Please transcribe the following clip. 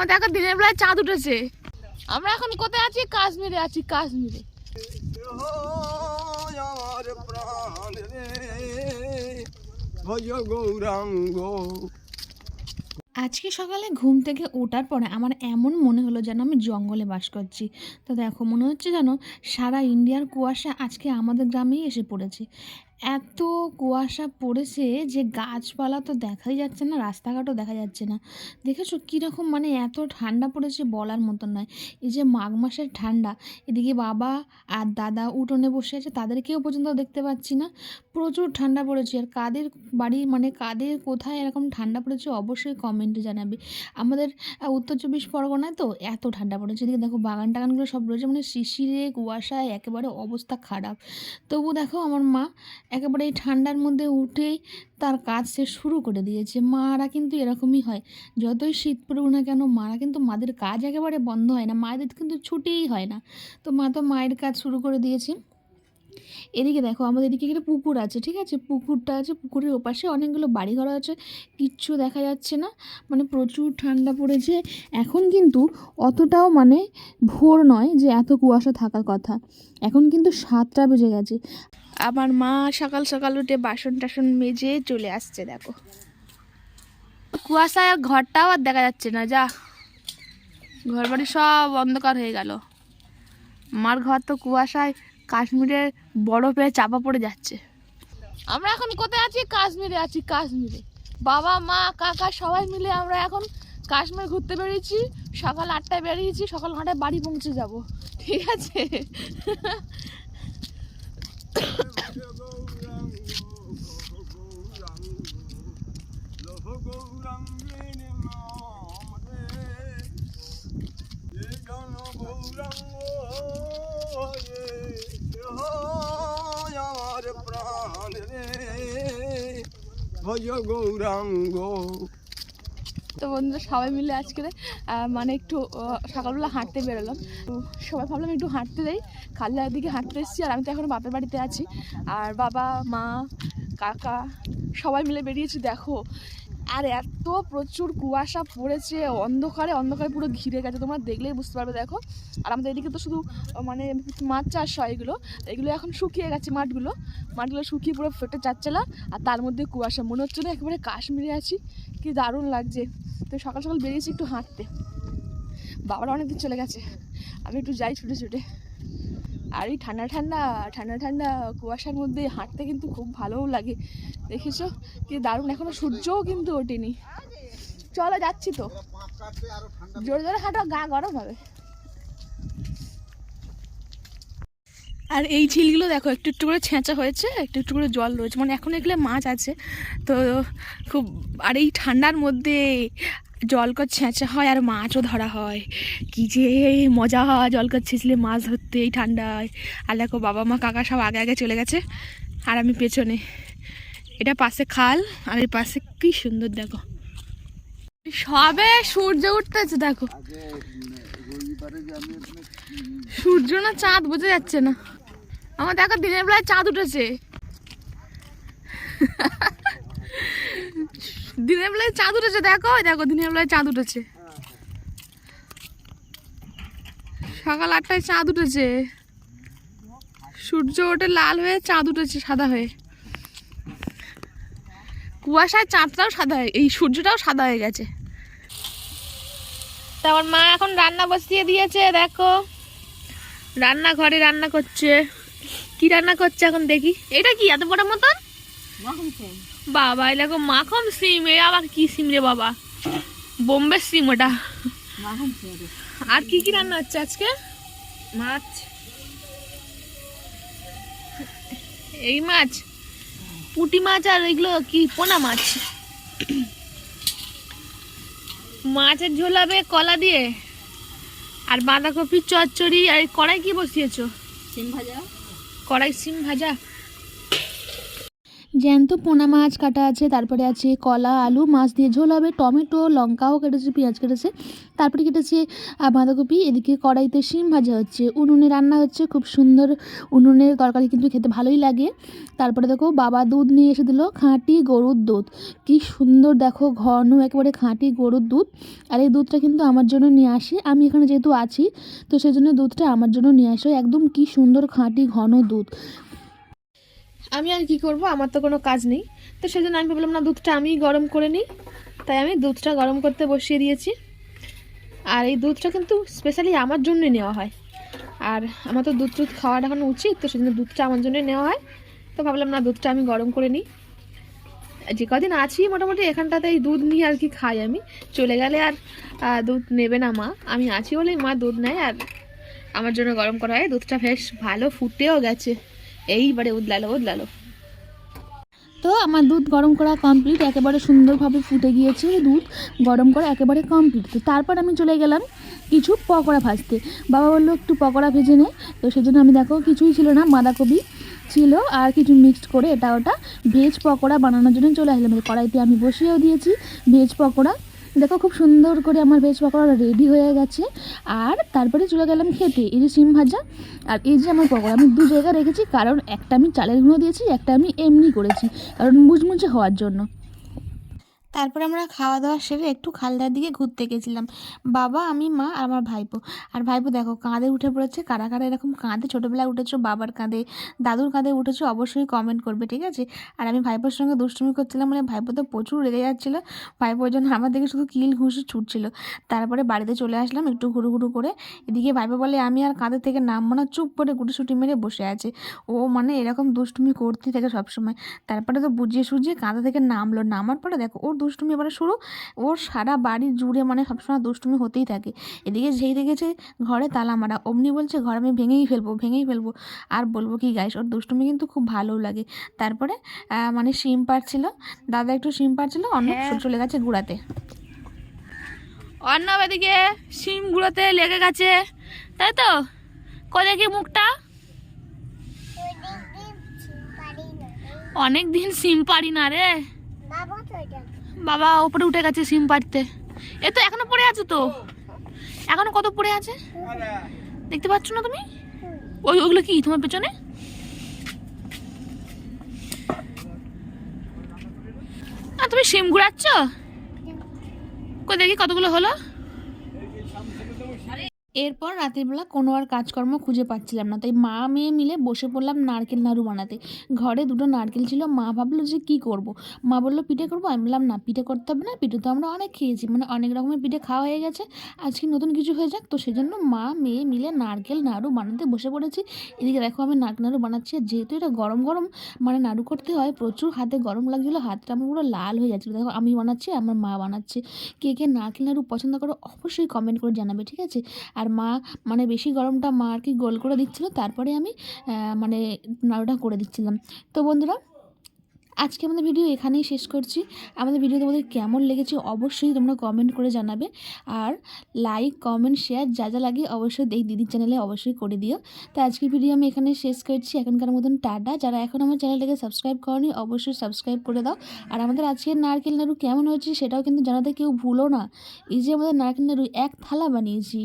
আমার দেখো দিনের বেলায় চাঁদ উঠেছে। আমরা এখন কোথায় আছি? কাশ্মীরে আছি কাশ্মীরে। গৌরাঙ্গ আজকে সকালে ঘুম থেকে ওঠার পরে আমার এমন মনে হলো যেন আমি জঙ্গলে বাস করছি। তো দেখো মনে হচ্ছে যেন সারা ইন্ডিয়ার কুয়াশা আজকে আমাদের গ্রামেই এসে পড়েছে। এত কুয়াশা পড়েছে যে গাছপালা তো দেখাই যাচ্ছে না, রাস্তাঘাটও দেখা যাচ্ছে না। দেখেছ কীরকম মানে এত ঠান্ডা পড়েছে বলার মতন নয়। এই যে মাঘ মাসের ঠান্ডা, এদিকে বাবা আর দাদা উঠোনে বসে আছে, তাদেরকেও পর্যন্ত দেখতে পাচ্ছি না। প্রচুর ঠান্ডা পড়েছে আর কাদের বাড়ি মানে কাদের কোথায় এরকম ঠান্ডা পড়েছে অবশ্যই কমেন্টে জানাবে। আমাদের উত্তর চব্বিশ পরগনায় তো এত ঠান্ডা পড়েছে, এদিকে দেখো বাগান টাগানগুলো সব রয়েছে মানে শিশিরে কুয়াশায় একেবারে অবস্থা খারাপ। তবু দেখো আমার মা একেবারে এই ঠান্ডার মধ্যে উঠেই তার কাজ সে শুরু করে দিয়েছে। মারা কিন্তু এরকমই হয়। যতই শীত পড়ুক না কেন, মারা কিন্তু মাদের কাজ একেবারে বন্ধ হয় না। মায়েদের কিন্তু ছুটিই হয় না। তো মা তো মায়ের কাজ শুরু করে দিয়েছে। এদিকে দেখো, আমাদের এদিকে একটা পুকুর আছে, ঠিক আছে? পুকুরটা আছে, পুকুরের ওপাশে অনেকগুলো বাড়িঘর আছে, কিচ্ছু দেখা যাচ্ছে না। মানে প্রচুর ঠান্ডা পড়েছে। এখন কিন্তু অতটাও মানে ভোর নয় যে এত কুয়াশা থাকার কথা। এখন কিন্তু সাতটা বেজে গেছে। আমার মা সকাল সকাল উঠে বাসন টাসন মেজে চলে আসছে, দেখো। কুয়াশায় ঘরটাও আর দেখা যাচ্ছে না, যা। ঘর বাড়ি সব অন্ধকার হয়ে গেল। আমার ঘর তো কুয়াশায় কাশ্মীরের বরফে চাপা পড়ে যাচ্ছে। আমরা এখন কোথায় আছি? কাশ্মীরে আছি, কাশ্মীরে। বাবা, মা, কাকা সবাই মিলে আমরা এখন কাশ্মীর ঘুরতে বেরিয়েছি। সকাল আটটায় বেরিয়েছি, সকাল নটায় বাড়ি পৌঁছে যাব। ঠিক আছে গৌরাঙ্গের নাম রে এ জন গৌরাঙ্গ রে হয় আমার তো বন্ধুরা সবাই মিলে আজকে মানে একটু সকালবেলা হাঁটতে বেরোলাম। সবাই ভাবলাম একটু হাঁটতে দেয় খাল্লার দিকে হাঁটতে এসেছি আর আমি তো এখন বাপের বাড়িতে আছি। আর বাবা, মা, কাকা সবাই মিলে বেরিয়েছি, দেখো। আর এত প্রচুর কুয়াশা পড়েছে, অন্ধকারে অন্ধকারে পুরো ঘিরে গেছে, তোমরা দেখলেই বুঝতে পারবে, দেখো। আর আমাদের এদিকে তো শুধু মানে মাছ চাষ হয় এগুলো এগুলো এখন শুকিয়ে গেছে মাঠগুলো মাঠগুলো শুকিয়ে পুরো ফেটে যাচ্ছিলা আর তার মধ্যে কুয়াশা, মনে হচ্ছে না একেবারে কাশ্মীরে আছি, কি দারুণ লাগছে। তো সকাল সকাল বেরিয়েছি একটু হাঁটতে। বাবারা অনেক দূর চলে গেছে, আমি একটু যাই ছুটে ছুটে। আর এই ঠান্ডা ঠান্ডা ঠান্ডা ঠান্ডা কুয়াশার মধ্যে হাঁটতে কিন্তু খুব ভালোও লাগে। দেখেছ? কি দারুণ। এখনও সূর্যও কিন্তু ওঠেনি। চলো যাচ্ছি তো। জোরে জোরে হাঁটো, গা গরম হবে। আর এই ঝিলগুলো দেখো, একটু একটু করে ছেঁচা হয়েছে, একটু একটু করে জল রয়েছে। মানে এখন এগুলো মাছ আছে। তো খুব, আর এই ঠান্ডার মধ্যে জলকর ছেঁচা হয় আর মাছও ধরা হয়। কি যে মজা হয় জলকর ছেঁচলে মাছ ধরতে এই ঠান্ডায়। আর দেখো বাবা মা কাকা সব আগে আগে চলে গেছে, আর আমি পেছনে। এটা পাশে খাল, আর এই পাশে কি সুন্দর দেখো। সবে সূর্য উঠতেছে দেখো। সূর্য না চাঁদ বোঝা যাচ্ছে না। আমার দেখো দিনের বেলায় চাঁদ উঠেছে। দিনের বেলায় চাঁদ উঠেছে, দেখো দেখো, দিনের বেলায় চাঁদ উঠেছে। সকাল আটটায় চাঁদ উঠেছে। সূর্য ওঠে লাল হয়ে চাঁদ উঠেছে সাদা হয়ে। কুয়াশায় চাঁদটাও সাদা হয়ে, এই সূর্যটাও সাদা হয়ে গেছে। তা আমার মা এখন রান্না বসিয়ে দিয়েছে, দেখো। রান্না ঘরে রান্না করছে। কি রান্না করছে এখন দেখি? এটা কি, এত বড় মতন? বাবা দেখো মাখন সিম এ আবার কি সিম রে বাবা? বোম্বে সিম ওটা। আর কি কি রান্না হচ্ছে আজকে? মাছ। এই মাছ? পুঁটি মাছ আর এগুলো কি পোনা মাছ? মাছের ঝোল হবে কলা দিয়ে আর বাঁধাকপির চচ্চড়ি আর কড়াই কি বসিয়েছো? সিম ভাজা। কড়াই সিম ভাজা। জ্যান্ত পোনা মাছ কাটা আছে, তারপরে আছে কলা, আলু, মাছ দিয়ে ঝোল হবে, টমেটো, লঙ্কাও কেটেছে, পেঁয়াজ কেটেছে। তারপরে কেটেছে বাঁধাকপি, এদিকে কড়াইতে শিম ভাজা হচ্ছে। উনুনে রান্না হচ্ছে, খুব সুন্দর উনুনের তরকারি কিন্তু খেতে ভালোই লাগে। তারপরে দেখো, বাবা দুধ নিয়ে এসে দিল খাঁটি গরুর দুধ। কি সুন্দর দেখো, ঘন একেবারে খাঁটি গরুর দুধ। আর এই দুধটা কিন্তু আমার জন্য নিয়ে আসে। আমি এখানে যেহেতু আছি, তো সেই জন্য দুধটা আমার জন্য নিয়ে আসে। একদম কি সুন্দর খাঁটি ঘন দুধ। আমি আর কি করব? আমার তো কোনো কাজ নেই। তো সেজন্য আমি ভাবলাম, না, দুধটা আমিই গরম করে নিই। তাই আমি দুধটা গরম করতে বসিয়ে দিয়েছি। আর এই দুধটা কিন্তু স্পেশালি আমার জন্য নেওয়া হয়। আর আমার তো দুধ টুধ খাওয়াটা এখন উচিত, তো সেজন্য দুধটা আমার জন্য নেওয়া হয়। তো ভাবলাম, না, দুধটা আমি গরম করে নিই। যে কদিন আছি, মোটামুটি এখানটাতে এই দুধ নিয়ে আর কি খাই আমি। চলে গেলে আর দুধ নেবে না মা। আমি আছি বলেই মা দুধ নেয়, আর আমার জন্য গরম করা হয়। দুধটা বেশ ভালো ফুটেও গেছে। এইবারে উদলালো উদলালো। তো আমার দুধ গরম করা কমপ্লিট একেবারে সুন্দরভাবে ফুটে গিয়েছে দুধ, গরম করা একেবারে কমপ্লিট তো তারপর আমি চলে গেলাম কিছু পকোড়া ভাজতে। বাবা বলল, একটু পকোড়া ভেজে নে। তো সেজন্য আমি দেখো, কিছুই ছিল না, বাঁধাকপি ছিল আর কিছু মিক্সড করে এটা ওটা ভেজ পকোড়া বানানোর জন্য চলে আসলাম। কড়াইতে আমি বসিয়েও দিয়েছি ভেজ পকোড়া। দেখো, খুব সুন্দর করে আমার ভেজ পকোড়া রেডি হয়ে গেছে। আর তারপরে চলে গেলাম খেতে, এই যে সিম ভাজা আর এই যে আমার পকোড়া। আমি দু জায়গায় রেখেছি, কারণ একটা আমি চালের গুঁড়ো দিয়েছি, একটা আমি এমনি করেছি, কারণ মুচমুচে হওয়ার জন্য। তারপর আমরা খাওয়া দাওয়া সেরে একটু খালদার দিকে ঘুরতে গেছিলাম। বাবা, আমি, মা আর আমার ভাইপো। আর ভাইপো, দেখো, কাঁধে উঠে পড়েছে। কারা কারা এরকম কাঁধে? ছোটোবেলায় উঠেছো, বাবার কাঁধে? দাদুর কাঁধে উঠেছো? অবশ্যই কমেন্ট করবে, ঠিক আছে? আর আমি ভাইপোর সঙ্গে দুষ্টুমি করছিলাম মানে ভাইপো তো প্রচুর রেগে যাচ্ছিল। ভাইপোর জন্য আমার দিকে শুধু কিল ঘুষি ছুটছিল। তারপরে বাড়িতে চলে আসলাম একটু ঘুরু ঘুরু করে। এদিকে ভাইপো বলে, আমি আর কাঁধে থেকে নামবো না, চুপ করে গুটিসুটি মেরে বসে আছে। ও মানে এরকম দুষ্টুমি করতেই থাকে সবসময়। তারপরে তো বুঝিয়ে সুঝিয়ে কাঁধে থেকে নামলো। নামার পরে দেখো, ওর দুষ্টুমি এবারে শুরু। ওর সারা বাড়ি জুড়ে মানে সবসময় দুষ্টুমি হতেই থাকে। এদিকে যেই দেখেছে ঘরে তালা মারা। অমনি বলছে ঘর আমি ভেঙেই ফেলব ভেঙেই ফেলব। আর বলব কি গাইস ওর দুষ্টুমি কিন্তু খুব ভালোও লাগে। তারপরে মানে সিম পাড়ছিল দাদা একটু সিম পাড়ছিল অনেক চলে গেছে গুড়াতে। অর্ণব এদিকে শিম গুঁড়োতে লেগে গেছে। তাই তো? কোথায় কি মুখটা? অনেক দিন সিম পারি না রে। বাবা উপরে উঠে গেছে সিম পাড়তে। এ তো এখনও পড়ে আছে তো? এখনও কত পড়ে আছে? দেখতে পাচ্ছ না তুমি? ওই, ওগুলো কি, তোমার পেছনে? তুমি সিম ঘুরাচ্ছ? দেখি কতগুলো হলো? এরপর রাতের বেলা কোনো আর কাজকর্ম খুঁজে পাচ্ছিলাম না। তাই মা মেয়ে মিলে বসে পড়লাম নারকেল নাড়ু বানাতে। ঘরে দুটো নারকেল ছিল, মা ভাবলো যে কি করব। মা বলল, পিঠে করব? আমি বললাম, না, পিঠে করতে হবে না, পিঠে তো আমরা অনেক খেয়েছি মানে অনেক রকমের পিঠে খাওয়া হয়ে গেছে। আজকে নতুন কিছু হয়ে যাক। তো সেজন্য মা মেয়ে মিলে নারকেল নাড়ু বানাতে বসে পড়েছি। এদিকে দেখো আমি নারকেল নাড়ু বানাচ্ছি, আর যেহেতু এটা গরম গরম মানে নাড়ু করতে হয়, প্রচুর হাতে গরম লাগছিল, হাতটা আমার পুরো লাল হয়ে যাচ্ছিল। দেখো আমি বানাচ্ছি, আমার মা বানাচ্ছে। কে কে নারকেল নাড়ু পছন্দ করো অবশ্যই কমেন্ট করে জানাবে, ঠিক আছে? আর মা মানে বেশি গরমটা মা আর কি গোল করে দিচ্ছিল, তারপরে আমি মানে নাড়ুটা করে দিচ্ছিলাম। তো বন্ধুরা, আজকে আমাদের ভিডিও এখানেই শেষ করছি। আমাদের ভিডিও তোমাদের কেমন লেগেছে অবশ্যই তোমরা কমেন্ট করে জানাবে। আর লাইক কমেন্ট শেয়ার যা যা লাগে অবশ্যই এই দিদির চ্যানেলে অবশ্যই করে দিও। তো আজকের ভিডিও আমি এখানে শেষ করছি। এখনকার মতন টাটা। যারা এখন আমার চ্যানেলটাকে সাবস্ক্রাইব করনি, অবশ্যই সাবস্ক্রাইব করে দাও। আর আমাদের আজকের নারকেল নাড়ু কেমন হয়েছে সেটাও কিন্তু জানাতে কেউ ভুলো না। এই যে আমাদের নারকেল নাড়ু, এক থালা বানিয়েছি।